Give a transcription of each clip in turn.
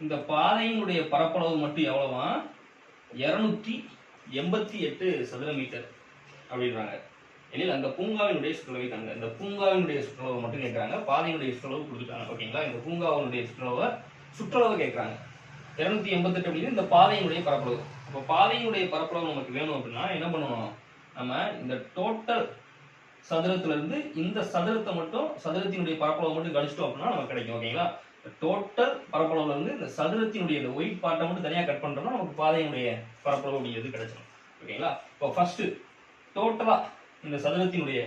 இந்த பாதையினுடைய பரப்பளவு மட்டும் எவ்வளவா? இருநூத்தி எண்பத்தி எட்டு சதுர மீட்டர் அப்படின்றாங்க. எனில் அந்த பூங்காவினுடைய சுற்றளவை தாங்க. இந்த பூங்காவினுடைய சுற்றளவு மட்டும் கேட்குறாங்க. பாதையினுடைய சுற்றளவு கொடுத்துட்டாங்க. ஓகேங்களா? இந்த பூங்காவினுடைய சுற்றளவை சுற்றளவு கேட்குறாங்க. இரநூத்தி எண்பத்தெட்டு அப்படின்னு இந்த பாதையினுடைய பரப்பளவு. இப்போ பாதையினுடைய பரப்பளவு நமக்கு வேணும் அப்படின்னா என்ன பண்ணணும்? நம்ம இந்த டோட்டல் சதுரத்துல இருந்து இந்த சதுரத்தை மட்டும் சதுரத்தினுடைய பரப்பளவு மட்டும் கழிச்சிட்டோம் அப்படின்னா நமக்கு கிடைக்கும். ஓகேங்களா? டோட்டல் பரப்பளவுல இருந்து இந்த சதுரத்தினுடைய இந்த ஒயிட் பார்ட்டை மட்டும் தனியாக கட் பண்ணுறோம்னா நமக்கு பாதையினுடைய பரப்பளவு அப்படிங்கிறது கிடைச்சிடும் ஓகேங்களா இப்போ ஃபஸ்ட்டு டோட்டலாக இந்த சதுரத்தினுடைய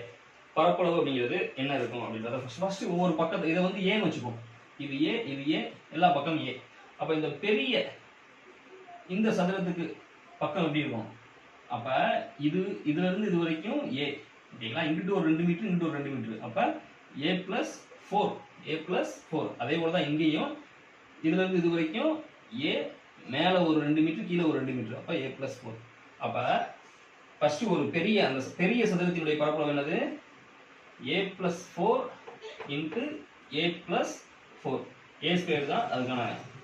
பரப்பளவு அப்படிங்கிறது என்ன இருக்கும் அப்படின்றத ஃபர்ஸ்ட் ஃபர்ஸ்ட் ஒவ்வொரு பக்கத்து இதை வந்து ஏன்னு வச்சுப்போம். இது ஏ இது ஏ எல்லா பக்கமும் ஏ அப்போ இந்த பெரிய இந்த சதுரத்துக்கு பக்கம் எப்படி இருக்கும்? அப்போ இது இதுலேருந்து இது வரைக்கும் ஏ ஓகேங்களா இங்கிட்டு ஒரு ரெண்டு மீட்ரு இங்கிட்டு ஒரு ரெண்டு மீட்ரு அப்போ A plus four A plus four அதே போல தான் இங்கேயும் இதுலேருந்து இது வரைக்கும் ஏ மேலே ஒரு ரெண்டு மீட்டர் கீழே ஒரு ரெண்டு மீட்டர் அப்போ ஏ பிளஸ் ஃபோர் அப்போ ஃபஸ்ட்டு ஒரு பெரிய அந்த பெரிய சதுரத்தினுடைய பரப்பளவு என்னது? A plus four into a plus four a square தான் அதுக்கான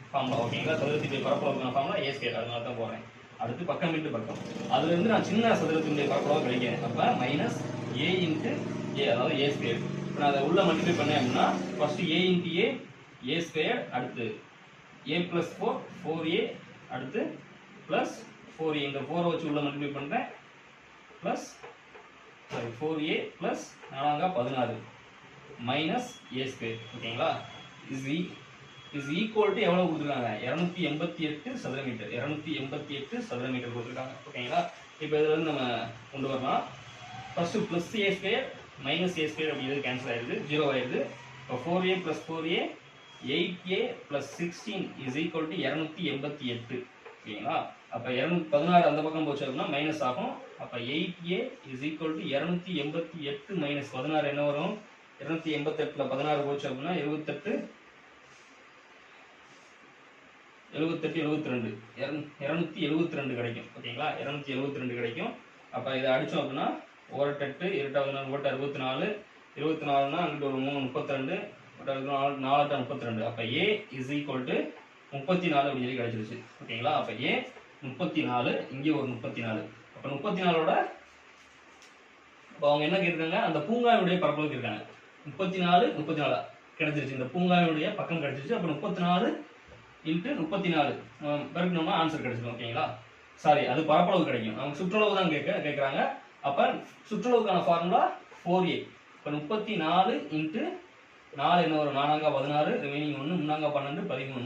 ஃபார்முலா ஓகேங்களா சதுரத்தினுடைய பரப்பளவுக்கான ஃபார்முலா ஏ ஸ்கொயர் அதனால தான் போகிறேன் அடுத்து பக்கம் இன்ட்டு பக்கம். அதுலேருந்து நான் சின்ன சதுரத்தினுடைய பரப்பளவு கிடைக்கிறேன் அப்போ மைனஸ் ஏ இன்ட்டு ஏ அதாவது ஏ ஸ்கொயர் இப்போ நான் அதை உள்ள மல்டிப்ளை பண்ணேன் அப்படின்னா first a into a a square அடுத்து a plus four four a அடுத்து ப்ளஸ் ஃபோர் ஏ இந்த ஃபோரை வச்சு உள்ள மல்டிப்ளை பண்ணுறேன் plus sorry four a plus நாலாங்கா பதினாறு மைனஸ் ஏ ஸ்கொயர் ஓகேங்களா? Is e is equal to எவ்வளோ கொடுத்துருக்காங்க? இரநூத்தி எண்பத்தி எட்டு சதுர மீட்டர் இரநூத்தி எண்பத்தி எட்டு சதுர மீட்டர் கொடுத்துருக்காங்க. ஓகேங்களா? இப்போ இதில் இருந்து நம்ம கொண்டு வரலாம். First plus a square minus a square அப்படிங்கிறது கேன்சல் ஆயிடுது ஜீரோ ஆயிடுது இப்போ four a plus four a eight a plus sixteen is equal to இரநூத்தி எண்பத்தி எட்டு. ஓகேங்களா அப்போ இரநூத்தி பதினாறு அந்த பக்கம் போச்சு அப்படின்னா மைனஸ் ஆகும். அப்போ eight a is equal to இரநூத்தி எண்பத்தி எட்டு மைனஸ் பதினாறு என்ன வரும்? இரநூத்தி எண்பத்தெட்டில் பதினாறு போச்சு அப்படின்னா எழுபத்தெட்டு எழுபத்தெட்டு எழுபத்தி ரெண்டு இரநூத்தி எழுபத்தி ரெண்டு கிடைக்கும். ஓகேங்களா? இரநூத்தி எழுபத்தி ரெண்டு கிடைக்கும். அப்போ இதை அடித்தோம் அப்படின்னா ஓரட்டெட்டு இரட்டாவது நாள் ஓட்டு அறுபத்தி நாலு இருபத்தி நாலுனா அங்கிட்டு ஒரு மூணு முப்பத்தி ரெண்டு நாலு நாலு முப்பத்தி ரெண்டு அப்போ ஏ இஸ் ஈக்குவல் டு முப்பத்தி நாலு அப்படின்னு சொல்லி கிடச்சிருச்சு. ஓகேங்களா? அப்போ ஏ முப்பத்தி நாலு இங்கே ஒரு முப்பத்தி நாலு அப்போ முப்பத்தி நாலோட இப்போ அவங்க என்ன கேட்டிருக்காங்க? அந்த பூங்காவினுடைய பரப்பளவு கேட்டிருக்காங்க. முப்பத்தி நாலு முப்பத்தி நாலு கிடைச்சிருச்சு. இந்த பூங்காவினுடைய பக்கம் கிடைச்சிருச்சு. அப்போ முப்பத்தி நாலு இன்ட்டு முப்பத்தி நாலு பெருக்கணும்னா ஆன்சர் கிடைச்சிடும் ஓகேங்களா? சாரி அது பரப்பளவு கிடைக்கும். அவங்க சுற்றளவு தான் கேட்க கேட்குறாங்க. அப்போ சுற்றளவுக்கான ஃபார்முலா ஃபோர் ஏ இப்போ முப்பத்தி நாலு இன்ட்டு நாலு என்ன வரும்? நாலாங்கா பதினாறு ரிமைனிங் ஒன்று முன்னாங்க பன்னெண்டு பதிமூணு.